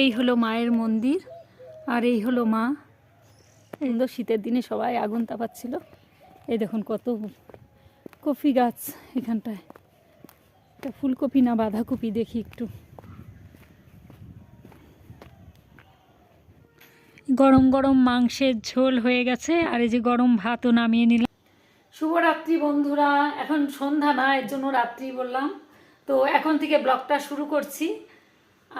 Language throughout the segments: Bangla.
এই হলো মায়ের মন্দির আর এই হলো মা। সুন্দর শীতের দিনে সবাই আগুন তাপাচ্ছিল। এই দেখুন কত কপি গাছ এখানটায়। এটা ফুলকপি না বাঁধাকপি দেখি একটু। গরম গরম মাংসের ঝোল হয়ে গেছে আর এই যে গরম ভাতও নামিয়ে নিলাম। শুভরাত্রি বন্ধুরা, এখন সন্ধ্যা না, এর জন্য রাত্রি বললাম। তো এখন থেকে ব্লগটা শুরু করছি।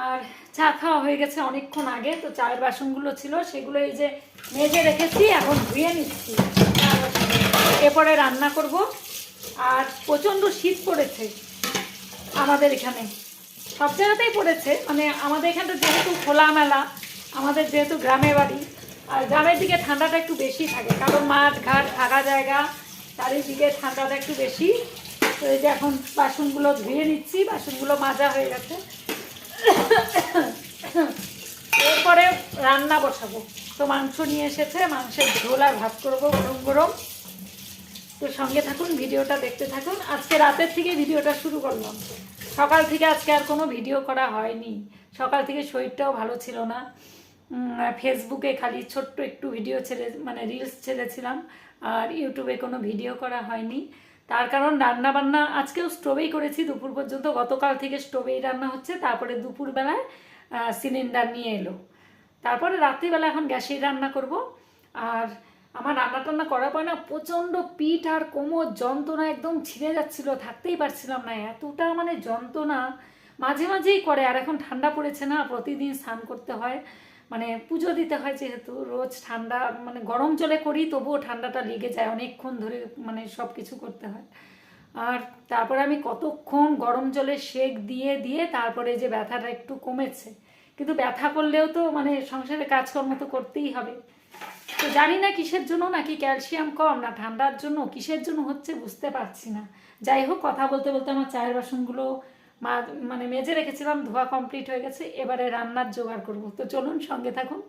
আর চা খাওয়া হয়ে গেছে অনেকক্ষণ আগে, তো চায়ের বাসনগুলো ছিল, সেগুলো এই যে মেজে রেখেছি, এখন ধুয়ে নিচ্ছি। এরপরে রান্না করব। আর প্রচণ্ড শীত পড়েছে আমাদের এখানে। সব জায়গাতেই পড়েছে মানে আমাদের এখানটা যেহেতু খোলামেলা, আমাদের যেহেতু গ্রামে বাড়ি, আর গ্রামের দিকে ঠান্ডাটা একটু বেশি থাকে, কারণ মাঠ, ঘাট, ফাঁকা জায়গা, চারিদিকে ঠান্ডাটা একটু বেশি। তো এই যে এখন বাসনগুলো ধুয়ে নিচ্ছি, বাসনগুলো মাজা হয়ে গেছে। এরপরে রান্না বসাবো। তো মাংস নিয়ে এসেছে, মাংসের ঝোল আর ভাত করব গরম গরম। তো সঙ্গে থাকুন, ভিডিওটা দেখতে থাকুন। আজকে রাতের থেকে ভিডিওটা শুরু করলাম। সকাল থেকে আজকে আর কোনো ভিডিও করা হয়নি। সকাল থেকে শরীরটাও ভালো ছিল না। ফেসবুকে খালি ছোট্ট একটু ভিডিও ছেড়ে মানে রিলস ছেড়েছিলাম। আর ইউটিউবে কোনো ভিডিও করা হয়নি। তার কারণ রান্না বান্না আজকেও স্টোভেই করেছি, দুপুর পর্যন্ত। গতকাল থেকে স্টোভেই রান্না হচ্ছে, তারপরে দুপুরবেলায় সিলিন্ডার নিয়ে এলো। তারপরে রাত্রিবেলা এখন গ্যাসেই রান্না করব। আর আমার রান্না টান্না করার পর না প্রচণ্ড পিঠ আর কোমর যন্ত্রণা একদম ছিঁড়ে যাচ্ছিল, থাকতেই পারছিলাম না। এতটা মানে যন্ত্রণা মাঝে মাঝেই করে, আর এখন ঠান্ডা পড়েছে না, প্রতিদিন স্নান করতে হয়। মানে পুজো দিতে হয় যেহেতু, রোজ ঠান্ডা মানে গরম জলে করি, তবুও ঠান্ডাটা লেগে যায় অনেকক্ষণ ধরে মানে সব কিছু করতে হয়। আর তারপরে আমি কতক্ষণ গরম জলে সেক দিয়ে দিয়ে তারপরে যে ব্যথাটা একটু কমেছে। কিন্তু ব্যথা করলেও তো মানে সংসারে কাজকর্ম তো করতেই হবে। তো জানি না কিসের জন্য, নাকি ক্যালসিয়াম কম, না ঠান্ডার জন্য, কিসের জন্য হচ্ছে বুঝতে পারছি না। যাই হোক, কথা বলতে বলতে আমার চায়ের বাসনগুলো মা মানে মেজে রেখেছিলাম, ধোয়া কমপ্লিট হয়ে গেছে, এবারে রান্নার জোগাড় করব। তো চলুন সঙ্গে থাকুন।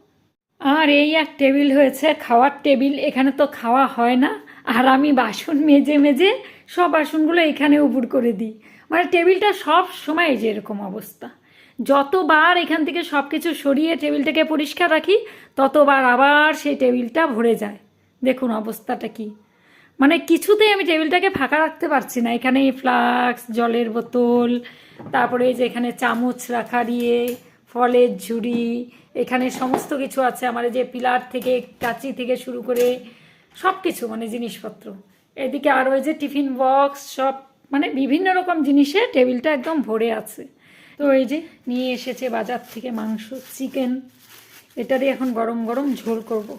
আর এই এক টেবিল হয়েছে, খাওয়ার টেবিল, এখানে তো খাওয়া হয় না। আর আমি বাসন মেজে মেজে সব বাসনগুলো এখানে উপুর করে দিই। মানে টেবিলটা সব সময় এই যে এরকম অবস্থা। যতবার এখান থেকে সব কিছু সরিয়ে টেবিলটাকে পরিষ্কার রাখি, ততবার আবার সেই টেবিলটা ভরে যায়। দেখুন অবস্থাটা কি। মানে কিছুতেই আমি টেবিলটাকে ফাঁকা রাখতে পারছি না। এখানে ফ্লাক্স, জলের বোতল, তারপরে যে এখানে চামচ রাখা দিয়ে, ফলের ঝুড়ি, এখানে সমস্ত কিছু আছে। আমার যে পিলার থেকে, কাঁচি থেকে শুরু করে সব কিছু মানে জিনিসপত্র। এদিকে আর ওই যে টিফিন বক্স, সব মানে বিভিন্ন রকম জিনিসে টেবিলটা একদম ভরে আছে। তো এই যে নিয়ে এসেছে বাজার থেকে মাংস, চিকেন। এটারই এখন গরম গরম ঝোল করব।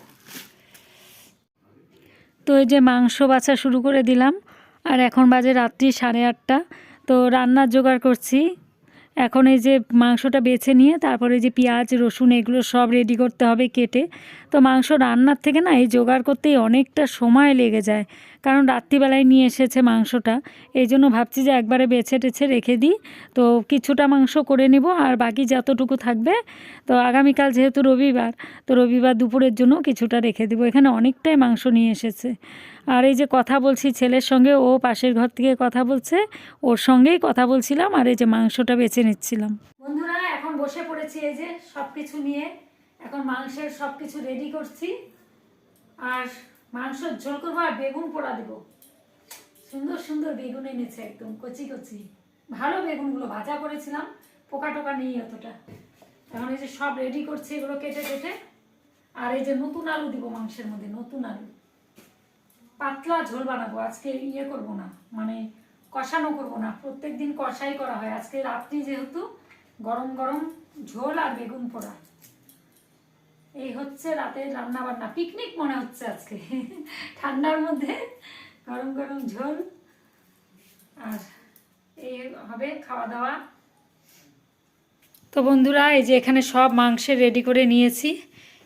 তো এই যে মাংস বাছা শুরু করে দিলাম। আর এখন বাজে রাত্রি সাড়ে আটটা। তো রান্নার জোগাড় করছি। এখন এই যে মাংসটা বেছে নিয়ে তারপরে যে পেঁয়াজ, রসুন এগুলো সব রেডি করতে হবে কেটে। তো মাংস রান্নার থেকে না এই জোগাড় করতেই অনেকটা সময় লেগে যায়। কারণ রাত্রিবেলায় নিয়ে এসেছে মাংসটা। এই জন্য ভাবছি যে একবারে বেছে টেছে রেখে দিই। তো কিছুটা মাংস করে নিব আর বাকি যতটুকু থাকবে, তো আগামীকাল যেহেতু রবিবার, তো রবিবার দুপুরের জন্য কিছুটা রেখে দিব। এখানে অনেকটাই মাংস নিয়ে এসেছে। আর এই যে কথা বলছি ছেলের সঙ্গে, ও পাশের ঘর থেকে কথা বলছে, ওর সঙ্গেই কথা বলছিলাম আর এই যে মাংসটা বেছে নিচ্ছিলাম। বন্ধুরা, এখন বসে পড়েছি এই যে সব কিছু নিয়ে। এখন মাংসের সব কিছু রেডি করছি। আর মাংসের ঝোল করব আর বেগুন পোড়া দেবো। সুন্দর সুন্দর বেগুন এনেছে একদম, কচি কচি। ভালো বেগুনগুলো ভাজা করেছিলাম, পোকা টোকা নেই অতটা। এখন এই যে সব রেডি করছি, এগুলো কেটে কেটে। আর এই যে নতুন আলু দিব মাংসের মধ্যে, নতুন আলু। পাতলা ঝোল বানাবো, আজকে ইয়ে করব না মানে কষানো করব না। প্রত্যেক দিন কষাই করা হয়। আজকে রাত্রি যেহেতু, গরম গরম ঝোল আর বেগুন পোড়া। এই হচ্ছে রাতের রান্না বান্না পিকনিক মনে হচ্ছে আজকে। ঠান্ডার মধ্যে গরম গরম ঝোল, আর এই হবে খাওয়া দাওয়া। তো বন্ধুরা, এই যে এখানে সব মাংসের রেডি করে নিয়েছি।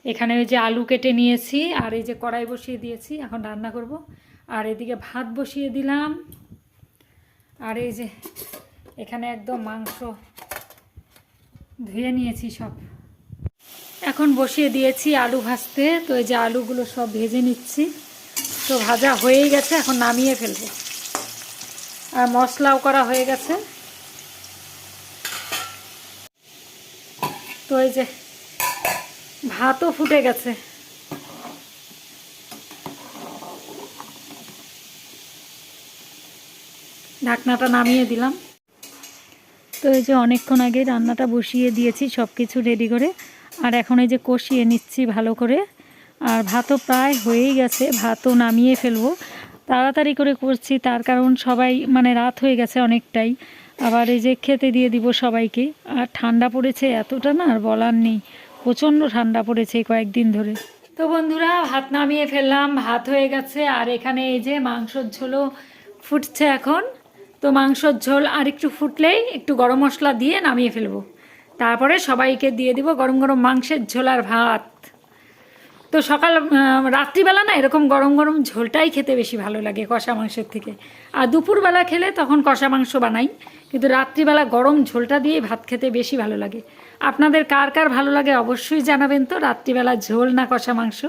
এখানে ওই যে আলু কেটে নিয়েছি, আর এই যে কড়াই বসিয়ে দিয়েছি, এখন রান্না করব। আর এদিকে ভাত বসিয়ে দিলাম। আর এই যে এখানে একদম মাংস ধুয়ে নিয়েছি সব। এখন বসিয়ে দিয়েছি আলু ভাজতে। তো এই যে আলুগুলো সব ভেজে নিচ্ছি। তো ভাজা হয়েই গেছে, এখন নামিয়ে ফেলব। আর মশলাও করা হয়ে গেছে। তো এই যে ভাতও ফুটে গেছে। ঢাকনাটা নামিয়ে দিলাম। তো এই যে অনেকক্ষণ আগে রান্নাটা বসিয়ে দিয়েছি সব কিছু রেডি করে। আর এখন এই যে কষিয়ে নিচ্ছি ভালো করে। আর ভাতও প্রায় হয়েই গেছে, ভাতও নামিয়ে ফেলব। তাড়াতাড়ি করে করছি, তার কারণ সবাই মানে রাত হয়ে গেছে অনেকটাই। আবার এই যে খেতে দিয়ে দিব সবাইকে। আর ঠান্ডা পড়েছে এতটা না, আর বলার নেই। প্রচণ্ড ঠান্ডা পড়েছে কয়েকদিন ধরে। তো বন্ধুরা, ভাত নামিয়ে ফেললাম, ভাত হয়ে গেছে। আর এখানে এই যে মাংসর ঝোলও ফুটছে এখন। তো মাংসর ঝোল আর একটু ফুটলেই একটু গরম মশলা দিয়ে নামিয়ে ফেলব। তারপরে সবাইকে দিয়ে দিব গরম গরম মাংসের ঝোলার ভাত। তো সকাল রাত্রিবেলা না এরকম গরম গরম ঝোলটাই খেতে বেশি ভালো লাগে কষা মাংসের থেকে। আর দুপুরবেলা খেলে তখন কষা মাংস বানাই, কিন্তু রাত্রিবেলা গরম ঝোলটা দিয়ে ভাত খেতে বেশি ভালো লাগে। আপনাদের কার কার ভালো লাগে অবশ্যই জানাবেন তো, রাত্রিবেলা ঝোল না কষা মাংস?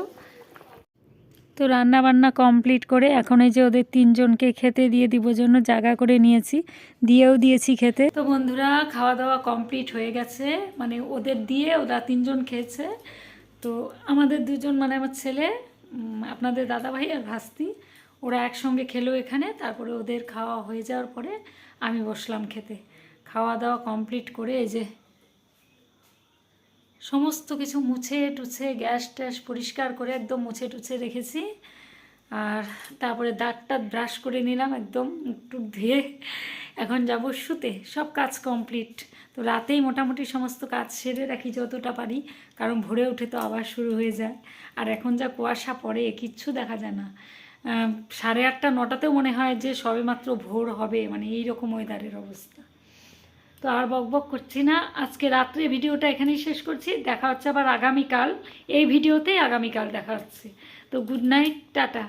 তো রান্না বান্না কমপ্লিট করে এখন এই যে ওদের তিনজনকে খেতে দিয়ে দিব জন্য জায়গা করে নিয়েছি, দিয়েও দিয়েছি খেতে। তো বন্ধুরা খাওয়া দাওয়া কমপ্লিট হয়ে গেছে। মানে ওদের দিয়ে ওরা তিনজন খেয়েছে। তো আমাদের দুজন মানে আমার ছেলে আপনাদের দাদাভাই আর ভাস্তি, ওরা একসঙ্গে খেলো এখানে। তারপরে ওদের খাওয়া হয়ে যাওয়ার পরে আমি বসলাম খেতে। খাওয়া দাওয়া কমপ্লিট করে এই যে সমস্ত কিছু মুছে টুছে গ্যাস ট্যাস পরিষ্কার করে একদম মুছে টুছে রেখেছি। আর তারপরে দাঁতটা ব্রাশ করে নিলাম একদম একটু ধুয়ে। এখন যাব শুতে, সব কাজ কমপ্লিট। তো রাতেই মোটামুটি সমস্ত কাজ সেরে রাখি যতটা পারি, কারণ ভোরে উঠে তো আবার শুরু হয়ে যায়। আর এখন যা কুয়াশা পড়ে কিচ্ছু দেখা যায় না। সাড়ে আটটা, নটাতেও মনে হয় যে সবেমাত্র ভোর হবে মানে এই রকম ওয়েদারের অবস্থা। তো আর বক বক করছি না। আজকে রাত্রে ভিডিওটা এখানেই শেষ করছি। দেখা হচ্ছে আবার আগামীকাল। এই ভিডিওতেই আগামীকাল দেখা হচ্ছে। তো গুড নাইট টাটা।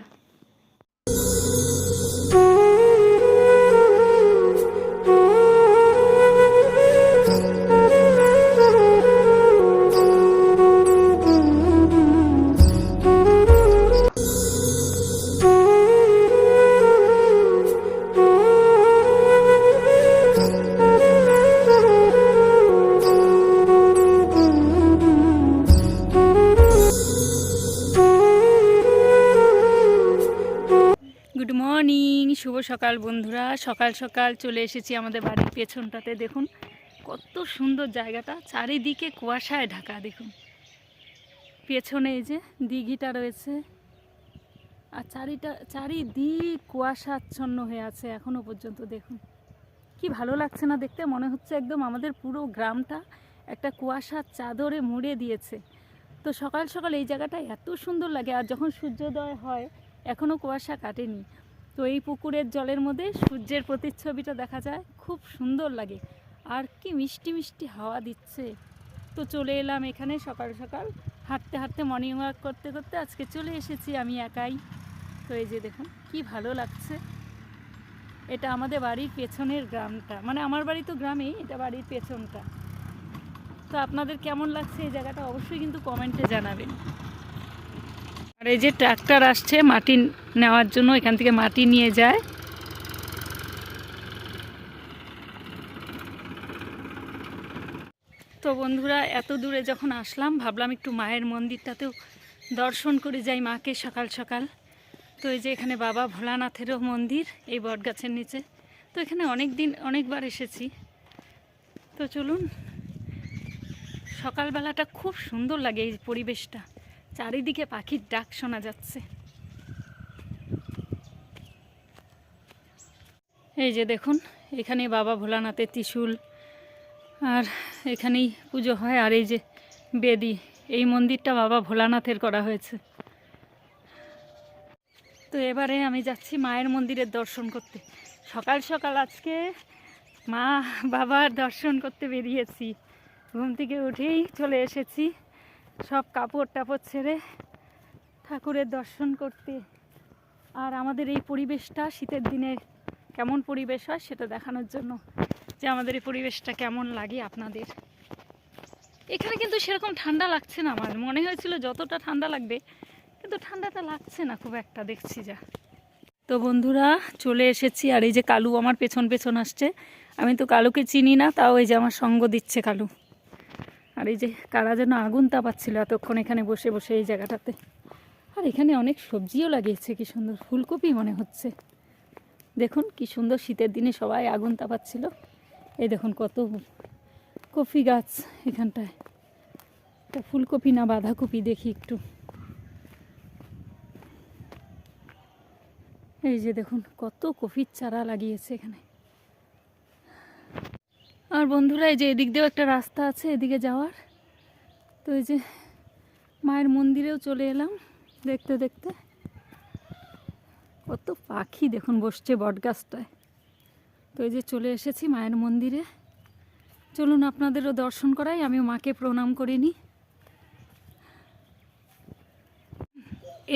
শুভ সকাল বন্ধুরা। সকাল সকাল চলে এসেছি আমাদের বাড়ির পেছনটাতে। দেখুন, কত সুন্দর জায়গাটা। চারিদিকে কুয়াশায় ঢাকা, দেখুন। পেছনে এই যে দিঘিটা রয়েছে। আর চারিটা চারিদিক কুয়াশাচ্ছন্ন হয়ে আছে এখনও পর্যন্ত, দেখুন। কি ভালো লাগছে না দেখতে? মনে হচ্ছে একদম আমাদের পুরো গ্রামটা একটা কুয়াশার চাদরে মুড়ে দিয়েছে। তো সকাল সকাল এই জায়গাটা এত সুন্দর লাগে। আর যখন সূর্যোদয় হয় এখনও কুয়াশা কাটেনি। তো এই পুকুরের জলের মধ্যে সূর্যের প্রতিচ্ছবিটা দেখা যায়। খুব সুন্দর লাগে। আর কি মিষ্টি মিষ্টি হাওয়া দিচ্ছে। তো চলে এলাম এখানে সকাল সকাল। হাঁটতে হাঁটতে মর্নিং ওয়াক করতে করতে আজকে চলে এসেছি আমি একাই। তো এই যে দেখুন, কি ভালো লাগছে। এটা আমাদের বাড়ির পেছনের গ্রামটা। মানে আমার বাড়ি তো গ্রামেই, এটা বাড়ির পেছনটা। তো আপনাদের কেমন লাগছে এই জায়গাটা অবশ্যই কিন্তু কমেন্টে জানাবেন। আর এই যে ট্রাক্টর আসছে, মাটি নেওয়ার জন্য এখান থেকে মাটি নিয়ে যায়। তো বন্ধুরা, এত দূরে যখন আসলাম, ভাবলাম একটু মায়ের মন্দিরটাতেও দর্শন করে যাই মাকে সকাল সকাল। তো এই যে এখানে বাবা ভোলানাথেরও মন্দির, এই বটগাছের নিচে। তো এখানে অনেক দিন অনেকবার এসেছি। তো চলুন, সকালবেলাটা খুব সুন্দর লাগে এই পরিবেশটা। চারিদিকে পাখির ডাক শোনা যাচ্ছে। এই যে দেখুন, এখানে বাবা ভোলানাথের ত্রিশূল, আর এখানেই পুজো হয়, আর এই যে বেদি, এই মন্দিরটা বাবা ভোলানাথের করা হয়েছে। তো এবারে আমি যাচ্ছি মায়ের মন্দিরের দর্শন করতে। সকাল সকাল আজকে মা বাবার দর্শন করতে বেরিয়েছি। ঘুম থেকে উঠেই চলে এসেছি। সব কাপড় টাপড় ছেড়ে ঠাকুরের দর্শন করতে। আর আমাদের এই পরিবেশটা শীতের দিনে কেমন পরিবেশ হয় সেটা দেখানোর জন্য যে আমাদের এই পরিবেশটা কেমন লাগে আপনাদের। এখানে কিন্তু সেরকম ঠান্ডা লাগছে না আমার। মনে হয়েছিল যতটা ঠান্ডা লাগবে, কিন্তু ঠান্ডাটা লাগছে না খুব একটা, দেখছি যা। তো বন্ধুরা, চলে এসেছি আর এই যে কালু আমার পেছন পেছন আসছে। আমি তো কালুকে চিনি না, তাও এই যে আমার সঙ্গ দিচ্ছে কালু। আর এই যে কারা যেন আগুন তাপাচ্ছিল এতক্ষণ এখানে বসে বসে এই জায়গাটাতে। আর এখানে অনেক সবজিও লাগিয়েছে, কি সুন্দর ফুলকপি মনে হচ্ছে। দেখুন কি সুন্দর শীতের দিনে সবাই আগুন তাপাচ্ছিল। এই দেখুন কত কফি গাছ এখানটায়। এটা ফুলকপি না বাঁধাকপি দেখি একটু। এই যে দেখুন কত কফির চারা লাগিয়েছে এখানে। আর বন্ধুরা, এই যে এদিক দিয়েও একটা রাস্তা আছে, এদিকে যাওয়ার। তো এই যে মায়ের মন্দিরেও চলে এলাম, দেখতে দেখতে। কত পাখি দেখুন বসছে বটগাছটায় তো এই যে চলে এসেছি মায়ের মন্দিরে। চলুন আপনাদেরও দর্শন করাই আমি মাকে প্রণাম করে নিই।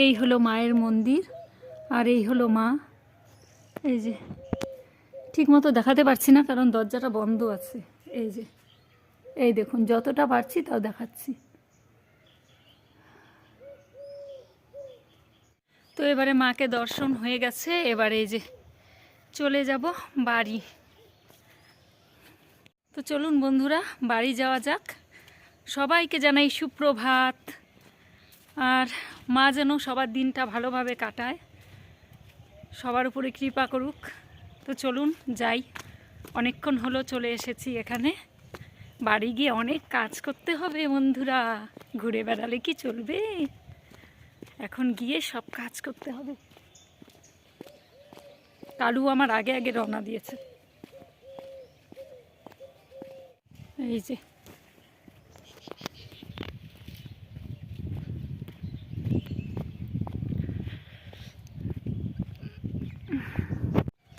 এই হলো মায়ের মন্দির, আর এই হলো মা। এই যে ঠিক মতো দেখাতে পারছি না, কারণ দরজাটা বন্ধ আছে। এই যে, এই দেখুন, যতটা পারছি তাও দেখাচ্ছি। তো এবারে মাকে দর্শন হয়ে গেছে, এবারে এই যে চলে যাব বাড়ি। তো চলুন বন্ধুরা, বাড়ি যাওয়া যাক। সবাইকে জানাই সুপ্রভাত। আর মা যেন সবার দিনটা ভালোভাবে কাটায়। সবার উপরে কৃপা করুক। তো চলুন যাই। অনেকক্ষণ হলো চলে এসেছি এখানে। বাড়ি গিয়ে অনেক কাজ করতে হবে বন্ধুরা। ঘুরে বেড়ালে কি চলবে? এখন গিয়ে সব কাজ করতে হবে। কালু আমার আগে আগে রওনা দিয়েছে। এই যে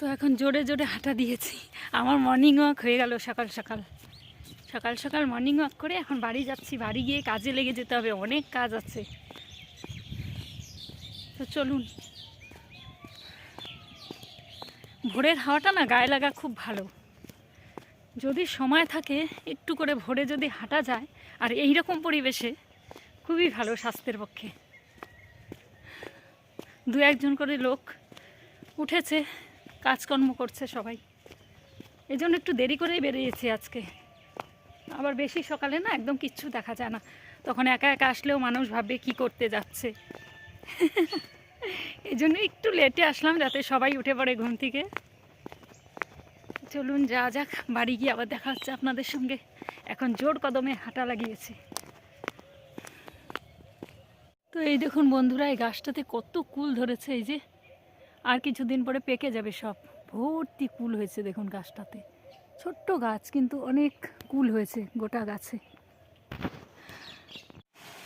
তো এখন জোরে জোরে হাঁটা দিয়েছি। আমার মর্নিং ওয়াক হয়ে গেল সকাল সকাল। সকাল সকাল মর্নিং ওয়াক করে এখন বাড়ি যাচ্ছি। বাড়ি গিয়ে কাজে লেগে যেতে হবে, অনেক কাজ আছে। তো চলুন। ভোরের হাওয়াটা না গায়ে লাগা খুব ভালো। যদি সময় থাকে, একটু করে ভোরে যদি হাঁটা যায়, আর এই রকম পরিবেশে, খুবই ভালো স্বাস্থ্যের পক্ষে। দু একজন করে লোক উঠেছে। কাজকর্ম করছে সবাই। এই জন্য একটু দেরি করেই বেরিয়েছি আজকে। আবার বেশি সকালে না একদম কিচ্ছু দেখা যায় না। তখন একা একা আসলেও মানুষ ভাববে কি করতে যাচ্ছে। এই জন্য একটু লেটে আসলাম যাতে সবাই উঠে পড়ে ঘুম থেকে। চলুন যা যাক, বাড়ি গিয়ে আবার দেখা হচ্ছে আপনাদের সঙ্গে। এখন জোর কদমে হাঁটা লাগিয়েছি। তো এই দেখুন বন্ধুরা, এই গাছটাতে কত কুল ধরেছে, এই যে আর কিছুদিন পরে পেকে যাবে সব। ভর্তি কুল হয়েছে দেখুন গাছটাতে। ছোট্ট গাছ, কিন্তু অনেক কুল হয়েছে গোটা গাছে।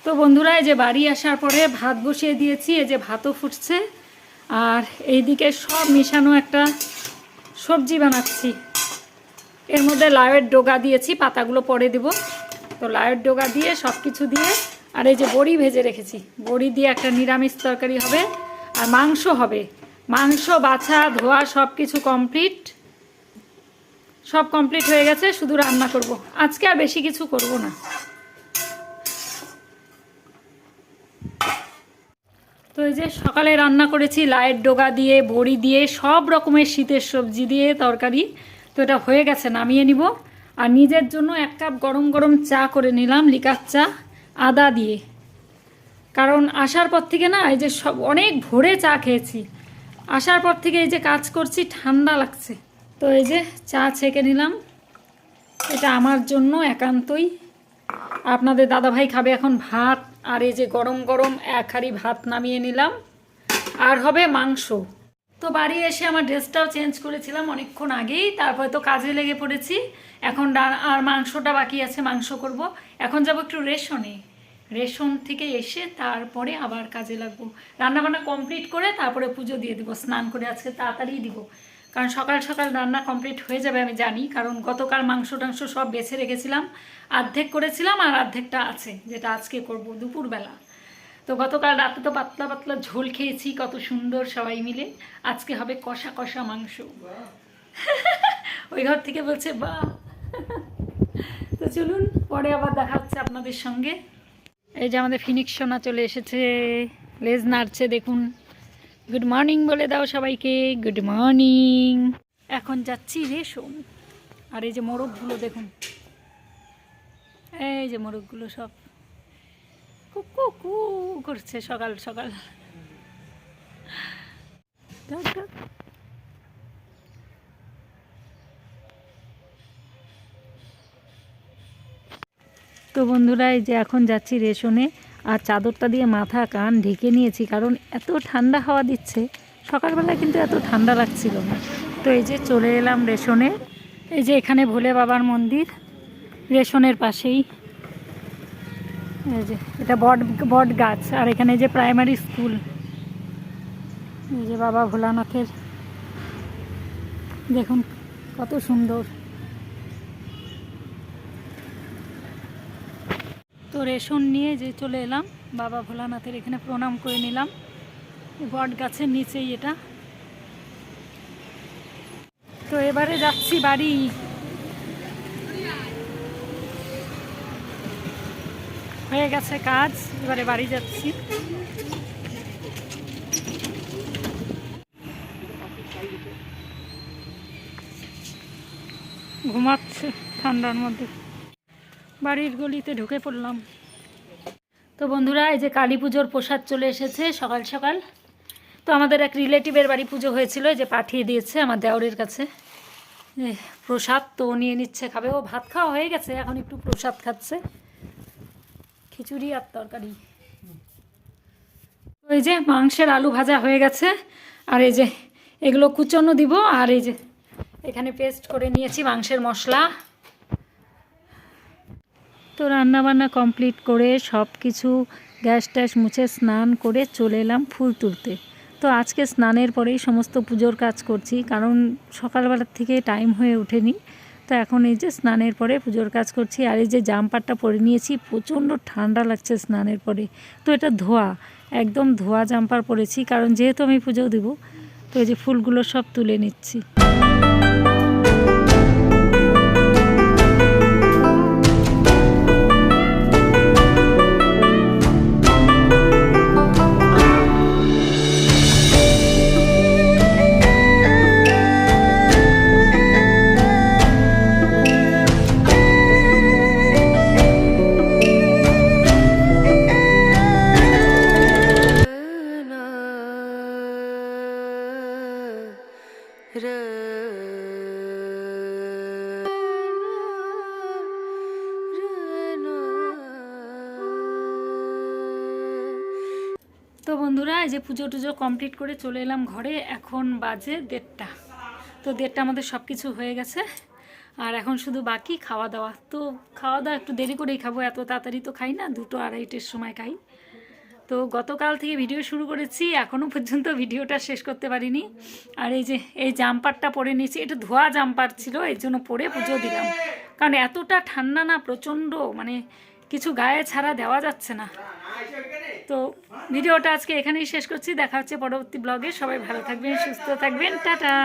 তো বন্ধুরা, এই যে বাড়ি আসার পরে ভাত বসিয়ে দিয়েছি, এই যে ভাতও ফুটছে। আর এইদিকে সব মিশানো একটা সবজি বানাচ্ছি। এর মধ্যে লাউয়ের ডোগা দিয়েছি, পাতাগুলো পরে দেব। তো লাউয়ের ডোগা দিয়ে সব কিছু দিয়ে, আর এই যে বড়ি ভেজে রেখেছি। বড়ি দিয়ে একটা নিরামিষ তরকারি হবে, আর মাংস হবে। মাংস, বাছা, ধোয়া সব কিছু কমপ্লিট সব কমপ্লিট হয়ে গেছে, শুধু রান্না করব। আজকে আর বেশি কিছু করব না। তো এই যে সকালে রান্না করেছি, লাইট ডোগা দিয়ে, বড়ি দিয়ে, সব রকমের শীতের সবজি দিয়ে তরকারি। তো এটা হয়ে গেছে, নামিয়ে নিব। আর নিজের জন্য এক কাপ গরম গরম চা করে নিলাম, লিকার চা, আদা দিয়ে। কারণ আসার পর থেকে না, এই যে সব অনেক ভোরে চা খেয়েছি। আসার পর থেকে এই যে কাজ করছি, ঠান্ডা লাগছে। তো এই যে চা ছেঁকে নিলাম। এটা আমার জন্য একান্তই। আপনাদের দাদাভাই খাবে এখন ভাত, আর এই যে গরম গরম এক হাঁড়ি ভাত নামিয়ে নিলাম। আর হবে মাংস। তো বাড়ি এসে আমার ড্রেসটাও চেঞ্জ করেছিলাম অনেকক্ষণ আগেই, তারপরে তো কাজে লেগে পড়েছি। এখন আর মাংসটা বাকি আছে, মাংস করব। এখন যাব একটু রেশনে। রেশন থেকে এসে তারপরে আবার কাজে লাগবো। রান্নাবান্না কমপ্লিট করে তারপরে পুজো দিয়ে দিব, স্নান করে আজকে তাড়াতাড়ি দিব। কারণ সকাল সকাল রান্না কমপ্লিট হয়ে যাবে আমি জানি, কারণ গতকাল মাংস টাংস সব বেছে রেখেছিলাম, অর্ধেক করেছিলাম আর অর্ধেকটা আছে, যেটা আজকে করব দুপুরবেলা। তো গতকাল রাতে তো পাতলা পাতলা ঝোল খেয়েছি, কত সুন্দর সবাই মিলে। আজকে হবে কষা কষা মাংস। ওই ঘর থেকে বলছে বা তো চলুন, পরে আবার দেখা হচ্ছে আপনাদের সঙ্গে। এই যে আমাদের ফিনিক্স সোনা চলে এসেছে। লেজ নাড়ছে, দেখুন। গুড মর্নিং বলে দাও সবাইকে। গুড মর্নিং এখন যাচ্ছি রেশন আর এই যে মোরগগুলো, দেখুন। এই যে মোরগগুলো সব কুকু কু করছে সকাল সকাল। তো বন্ধুরা, এই যে এখন যাচ্ছি রেশনে, আর চাদরটা দিয়ে মাথা কান ঢেকে নিয়েছি, কারণ এত ঠান্ডা হাওয়া দিচ্ছে। সকালবেলা কিন্তু এত ঠান্ডা লাগছিল না। তো এই যে চলে এলাম রেশনে। এই যে এখানে ভোলে বাবার মন্দির, রেশনের পাশেই। এই যে এটা বট বট গাছ, আর এখানে যে প্রাইমারি স্কুল। এই যে বাবা ভোলানাথের। দেখুন, কত সুন্দর। তো রেশন নিয়ে যে চলে এলাম, বাবা ভোলানাথের এখানে প্রণাম করে নিলাম। বট গাছের নিচেই এটা। তো এবারে যাচ্ছি বাড়ি। হয়ে গেছে কাজ, এবারে বাড়ি যাচ্ছি। ঘুমাচ্ছে ঠান্ডার মধ্যে। বাড়ির গলিতে ঢুকে পড়লাম। তো বন্ধুরা, এই যে কালী পুজোর প্রসাদ চলে এসেছে সকাল সকাল। তো আমাদের এক রিলেটিভের বাড়ি পুজো হয়েছিল যে পাঠিয়ে দিয়েছে আমার দেওরের কাছে। প্রসাদ তো নিয়ে নিচ্ছে, খাবে। ও ভাত খাওয়া হয়ে গেছে, এখন একটু প্রসাদ খাচ্ছে। খিচুড়ি আর তরকারি। ওই যে মাংসের আলু ভাজা হয়ে গেছে, আর এই যে এগুলো কুচনো দিব, আর এই যে এখানে পেস্ট করে নিয়েছি মাংসের মশলা। তো রান্নাবান্না কমপ্লিট করে সব কিছু গ্যাস ট্যাস মুছে স্নান করে চলে এলাম ফুল তুলতে। তো আজকে স্নানের পরেই সমস্ত পুজোর কাজ করছি, কারণ সকালবেলার থেকে টাইম হয়ে ওঠেনি। তো এখন এই যে স্নানের পরে পুজোর কাজ করছি, আর এই যে জাম্পারটা পরে নিয়েছি, প্রচণ্ড ঠান্ডা লাগছে স্নানের পরে। তো এটা ধোয়া, একদম ধোয়া জাম্পার পরেছি, কারণ যেহেতু আমি পুজো দেব, তো এই যে ফুলগুলো সব তুলে নিচ্ছি। পুজো টুজো কমপ্লিট করে চলে এলাম ঘরে। এখন বাজে দেড়টা। তো দেড়টা আমাদের সব কিছু হয়ে গেছে। আর এখন শুধু বাকি খাওয়া দাওয়া তো খাওয়া দাওয়া একটু দেরি করেই খাব। এত তাড়াতাড়ি তো খাই না, দুটো আড়াইটের সময় খাই। তো গতকাল থেকে ভিডিও শুরু করেছি এখনও পর্যন্ত ভিডিওটা শেষ করতে পারিনি। আর এই যে, এই জাম্পারটা পরে নিয়েছি, এটা ধোয়া জাম্পার ছিল, এর জন্য পরে পুজো দিলাম। কারণ এতটা ঠান্ডা না, প্রচণ্ড মানে কিছু গায়ে ছাড়া দেওয়া যাচ্ছে না। তো ভিডিওটা আজকে এখানেই শেষ করছি। দেখা হচ্ছে পরবর্তী ব্লগে। সবাই ভালো থাকবেন, সুস্থ থাকবেন। টাটা!